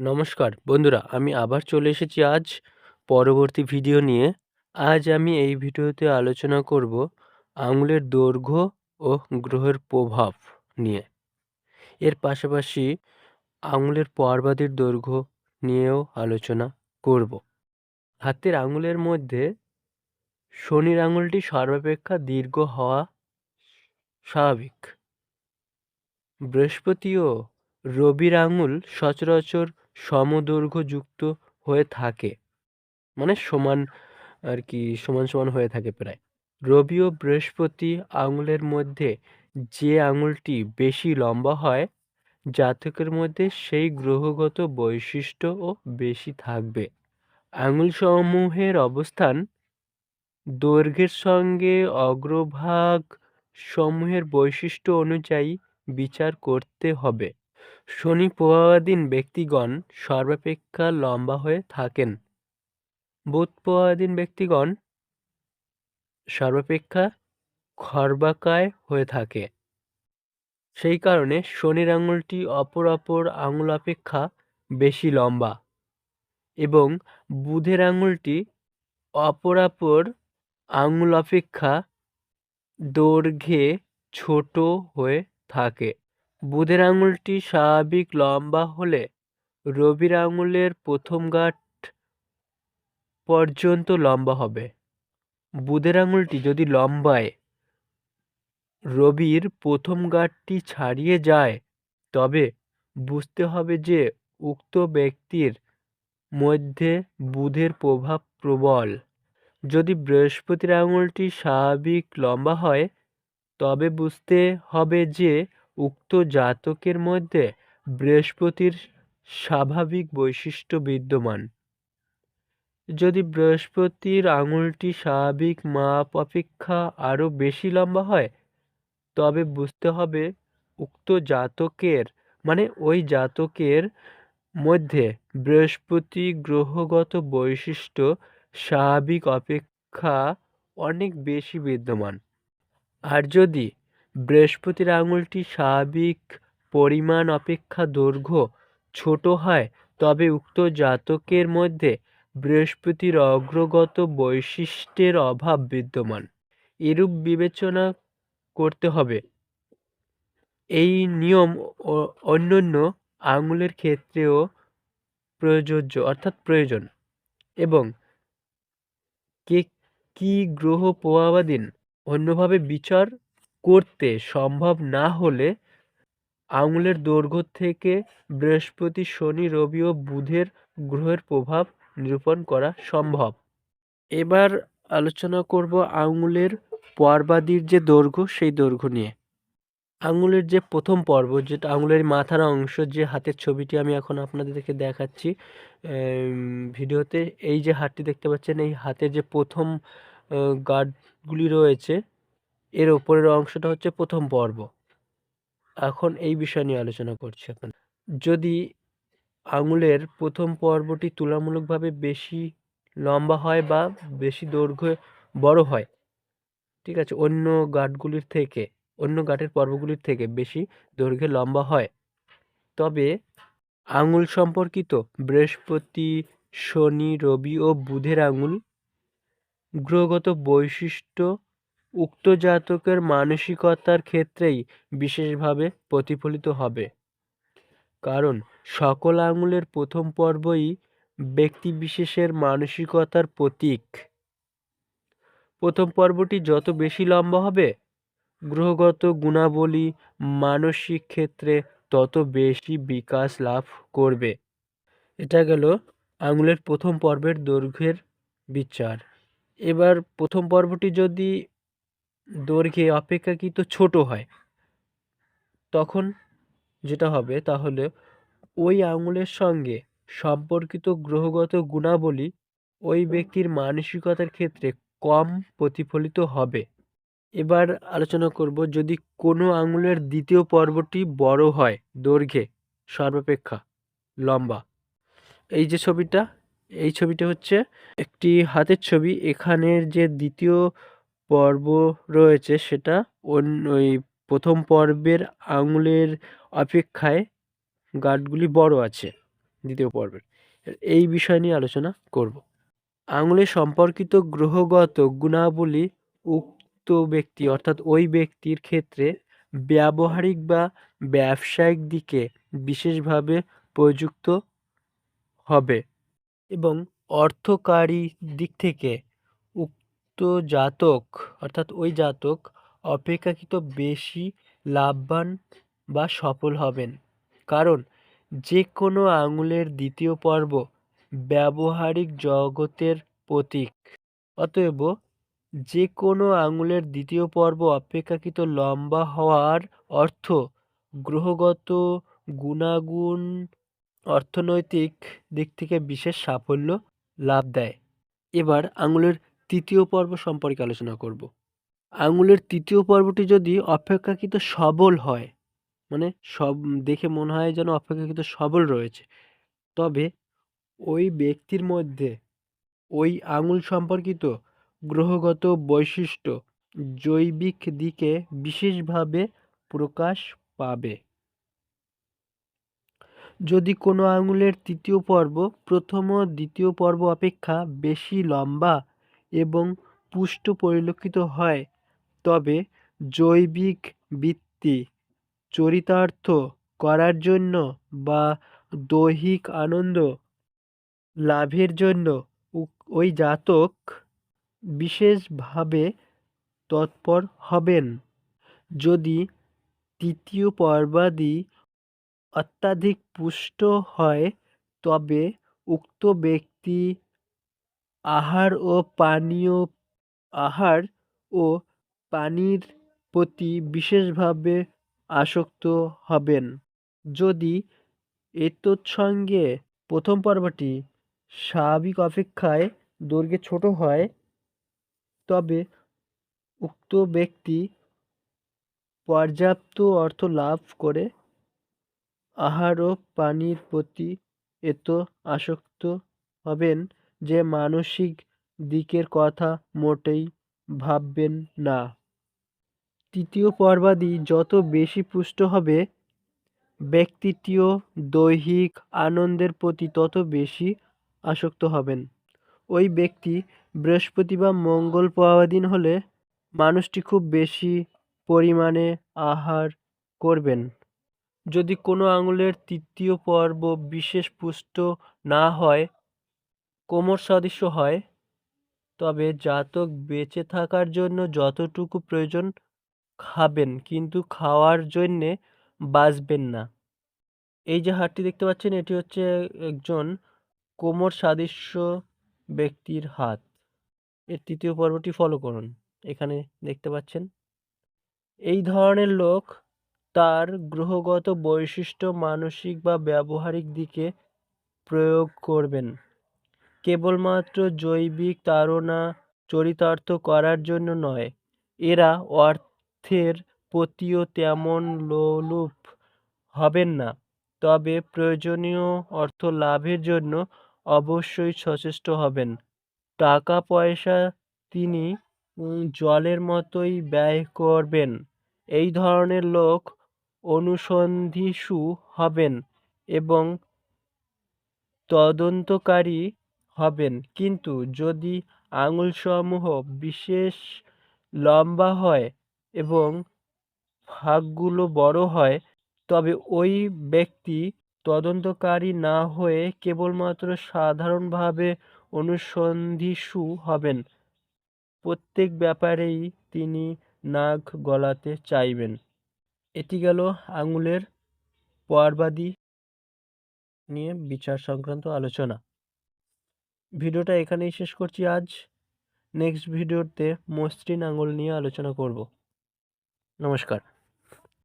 নমস্কার, বন্ধুরা, আমি আবার চলে এসেছি আজ পরবর্তী ভিডিও নিয়ে। আজ আমি এই ভিডিওতে আলোচনা করব আঙুলের দৈর্ঘ্য ও গ্রহের প্রভাব নিয়ে। এর পাশাপাশি আঙুলের পর্বাদির দৈর্ঘ্য নিয়েও আলোচনা করব। হাতের আঙুলের মধ্যে শনির আঙুলটি সর্বাপেক্ষা দীর্ঘ হওয়া স্বাভাবিক। বৃহস্পতি ও রবির আঙুল সচরাচর সমদৈর্ঘ্যযুক্ত হয়ে থাকে মানে সমান আর কি, সমান সমান হয়ে থাকে প্রায়। রবি ও বৃহস্পতি আঙুলের মধ্যে যে আঙুলটি বেশি লম্বা হয়, জাতকের মধ্যে সেই গ্রহগত বৈশিষ্ট্যও বেশি থাকবে। আঙুলসমূহের অবস্থান দৈর্ঘ্যের সঙ্গে অগ্রভাগ সমূহের বৈশিষ্ট্য অনুযায়ী বিচার করতে হবে। শনি প্রভাবাধীন ব্যক্তিগণ সর্বাপেক্ষা লম্বা হয়ে থাকেন। বুধ প্রভাবাধীন ব্যক্তিগণ সর্বাপেক্ষা খর্বাকায় হয়ে থাকে। সেই কারণে শনির আঙুলটি অপর অপর আঙুল অপেক্ষা বেশি লম্বা এবং বুধের আঙুলটি অপরাপর আঙুল অপেক্ষা দৈর্ঘ্যে ছোট হয়ে থাকে। বুধের আঙুলটি স্বাভাবিক লম্বা হলে রবির আঙুলের প্রথম গাঁট পর্যন্ত লম্বা হবে। বুধের আঙুলটি যদি লম্বায় রবির প্রথম গাঁটটি ছাড়িয়ে যায়, তবে বুঝতে হবে যে উক্ত ব্যক্তির মধ্যে বুধের প্রভাব প্রবল। যদি বৃহস্পতির আঙুলটি স্বাভাবিক লম্বা হয়, তবে বুঝতে হবে যে উক্ত জাতকের মধ্যে বৃহস্পতির স্বাভাবিক বৈশিষ্ট্য বিদ্যমান। যদি বৃহস্পতির আঙুলটি স্বাভাবিক মাপ অপেক্ষা আরও বেশি লম্বা হয়, তবে বুঝতে হবে উক্ত জাতকের মানে ওই জাতকের মধ্যে বৃহস্পতি গ্রহগত বৈশিষ্ট্য স্বাভাবিক অপেক্ষা অনেক বেশি বিদ্যমান। আর যদি বৃহস্পতির আঙুলটি স্বাভাবিক পরিমাণ অপেক্ষা দৈর্ঘ্য ছোট হয়, তবে উক্ত জাতকের মধ্যে বৃহস্পতির অগ্রগত বৈশিষ্ট্যের অভাব বিদ্যমান। এরূপ বিবেচনা করতে হবে। এই নিয়ম অন্যান্য আঙুলের ক্ষেত্রেও প্রযোজ্য, অর্থাৎ প্রয়োজন। এবং কে, কী গ্রহ প্রভাবাধীন? অন্যভাবে বিচার করতে সম্ভব না হলে আঙুলের দৈর্ঘ্য থেকে বৃহস্পতি, শনি, রবি ও বুধের গ্রহের প্রভাব নিরূপণ করা সম্ভব। এবার আলোচনা করব আঙুলের পর্বাদির যে দৈর্ঘ্য, সেই দৈর্ঘ্য নিয়ে। আঙুলের যে প্রথম পর্ব, যেটা আঙুলের মাথার অংশ, যে হাতের ছবিটি আমি এখন আপনাদেরকে দেখাচ্ছি ভিডিওতে, এই যে হাতটি দেখতে পাচ্ছেন, এই হাতের যে প্রথম গার্ডগুলি রয়েছে এর ওপরের অংশটা হচ্ছে প্রথম পর্ব। এখন এই বিষয় নিয়ে আলোচনা করছি আপনার যদি আঙুলের প্রথম পর্বটি তুলনামূলকভাবে বেশি লম্বা হয় বা বেশি দৈর্ঘ্যে বড় হয়, ঠিক আছে, অন্য গাঁটগুলির থেকে, অন্য গাঁটের পর্বগুলির থেকে বেশি দৈর্ঘ্যে লম্বা হয়, তবে আঙুল সম্পর্কিত বৃহস্পতি, শনি, রবি ও বুধের আঙুল গ্রহগত বৈশিষ্ট্য উক্ত জাতকের মানসিকতার ক্ষেত্রেই বিশেষভাবে প্রতিফলিত হবে। কারণ, সকল আঙুলের প্রথম পর্বই ব্যক্তিবিশেষের মানসিকতার প্রতীক। প্রথম পর্বটি যত বেশি লম্বা হবে, গ্রহগত গুণাবলী, মানসিক ক্ষেত্রে তত বেশি বিকাশ লাভ করবে। এটা গেল আঙুলের প্রথম পর্বের দৈর্ঘ্যের বিচার। এবার প্রথম পর্বটি যদি দৈর্ঘ্যে অপেক্ষাকৃত ছোট হয়। তখন যেটা হবে তাহলে ওই আঙুলের সঙ্গে সম্পর্কিত গ্রহগত গুণাবলী ওই ব্যক্তির মানসিকতার ক্ষেত্রে কম প্রতিফলিত হবে। এবার আলোচনা করব যদি কোনো আঙুলের দ্বিতীয় পর্বটি বড় হয় দৈর্ঘ্যে, সর্বাপেক্ষা লম্বা। এই যে ছবিটা, এই ছবিটা হচ্ছে একটি হাতের ছবি। এখানের যে দ্বিতীয় পর্ব রয়েছে সেটা অন্য ওই প্রথম পর্বের আঙুলের অপেক্ষায় গাঁটগুলি বড় আছে, দ্বিতীয় পর্বের। এই বিষয় নিয়ে আলোচনা করব। আঙুলের সম্পর্কিত গ্রহগত গুণাবলী উক্ত ব্যক্তি অর্থাৎ ওই ব্যক্তির ক্ষেত্রে ব্যবহারিক বা ব্যবসায়িক দিকে বিশেষভাবে প্রযুক্ত হবে এবং অর্থকারী দিক থেকে জাতক, অর্থাৎ ওই জাতক অপেক্ষাকৃত বেশি লাভবান বা সফল হবেন। কারণ যে কোনো আঙুলের দ্বিতীয় পর্ব ব্যবহারিক জগতের প্রতীক। অতএব যে কোনো আঙুলের দ্বিতীয় পর্ব অপেক্ষাকৃত লম্বা হওয়ার অর্থ গ্রহগত গুণাগুণ অর্থনৈতিক দিক থেকে বিশেষ সাফল্য লাভ দেয়। এবার আঙুলের তৃতীয় পর্ব সম্পর্কে আলোচনা করব। আঙুলের তৃতীয় পর্বটি যদি অপেক্ষাকৃত সবল হয় মানে সব দেখে মনে হয় যেন অপেক্ষাকৃত সবল রয়েছে, তবে ওই ব্যক্তির মধ্যে ওই আঙুল সম্পর্কিত গ্রহগত বৈশিষ্ট্য জৈবিক দিকে বিশেষভাবে প্রকাশ পাবে। যদি কোনো আঙুলের তৃতীয় পর্ব প্রথম ও দ্বিতীয় পর্ব অপেক্ষা বেশি লম্বা এবং পুষ্ট পরিলক্ষিত হয়। তবে জৈবিক বৃত্তি চরিতার্থ করার জন্য বা দৈহিক আনন্দ লাভের জন্য ওই জাতক বিশেষভাবে তৎপর হবেন। যদি তৃতীয় পর্বাদি অত্যাধিক পুষ্ট হয়, তবে উক্ত ব্যক্তি আহার ও পানীয়, আহার ও পানির প্রতি বিশেষভাবে আসক্ত হবেন। যদি এতৎসঙ্গে প্রথম পর্বটি স্বাভাবিক অপেক্ষায় দৈর্ঘ্যে ছোট হয়, তবে উক্ত ব্যক্তি পর্যাপ্ত অর্থ লাভ করে আহার ও পানির প্রতি এত আসক্ত হবেন যে মানসিক দিকের কথা মোটেই ভাববেন না। তৃতীয় পর্বাদি যত বেশি পুষ্ট হবে, ব্যক্তিটিও দৈহিক আনন্দের প্রতি তত বেশি আসক্ত হবেন। ওই ব্যক্তি বৃহস্পতি বা মঙ্গল পাওয়া হলে মানুষটি খুব বেশি পরিমাণে আহার করবেন। যদি কোনো আঙুলের তৃতীয় পর্ব বিশেষ পুষ্ট না হয় কোমর সদৃশ্য হয়, তবে জাতক বেঁচে থাকার জন্য যতটুকু প্রয়োজন খাবেন, কিন্তু খাওয়ার জন্যে বাঁচবেন না। এই যে হাটটি দেখতে পাচ্ছেন, এটি হচ্ছে একজন কোমর সাদৃশ্য ব্যক্তির হাত। এর তৃতীয় পর্বটি ফলো করুন, এখানে দেখতে পাচ্ছেন। এই ধরনের লোক তার গ্রহগত বৈশিষ্ট্য, মানসিক বা ব্যবহারিক দিকে প্রয়োগ করবেন। কেবলমাত্র জৈবিক তাড়না চরিতার্থ করার জন্য নয়, এরা অর্থের প্রতিও তেমন লোলুপ হবেন না। তবে প্রয়োজনীয় অর্থ লাভের জন্য অবশ্যই সচেষ্ট হবেন। টাকা পয়সা তিনি জলের মতোই ব্যয় করবেন। এই ধরনের লোক অনুসন্ধিৎসু হবেন এবং তদন্তকারী হবেন। কিন্তু যদি আঙুলসমূহ বিশেষ লম্বা হয় এবং ফাঁকগুলো বড় হয়, তবে ওই ব্যক্তি তদন্তকারী না হয়ে কেবলমাত্র সাধারণভাবে অনুসন্ধিৎসু হবেন। প্রত্যেক ব্যাপারেই তিনি নাক গলাতে চাইবেন। এটি গেল আঙুলের পর্বাদি নিয়ে বিচার সংক্রান্ত আলোচনা। ভিডিওটা এখানেই শেষ করছি আজ। নেক্সট ভিডিওতে মসৃণ আঙুল নিয়ে আলোচনা করব। নমস্কার।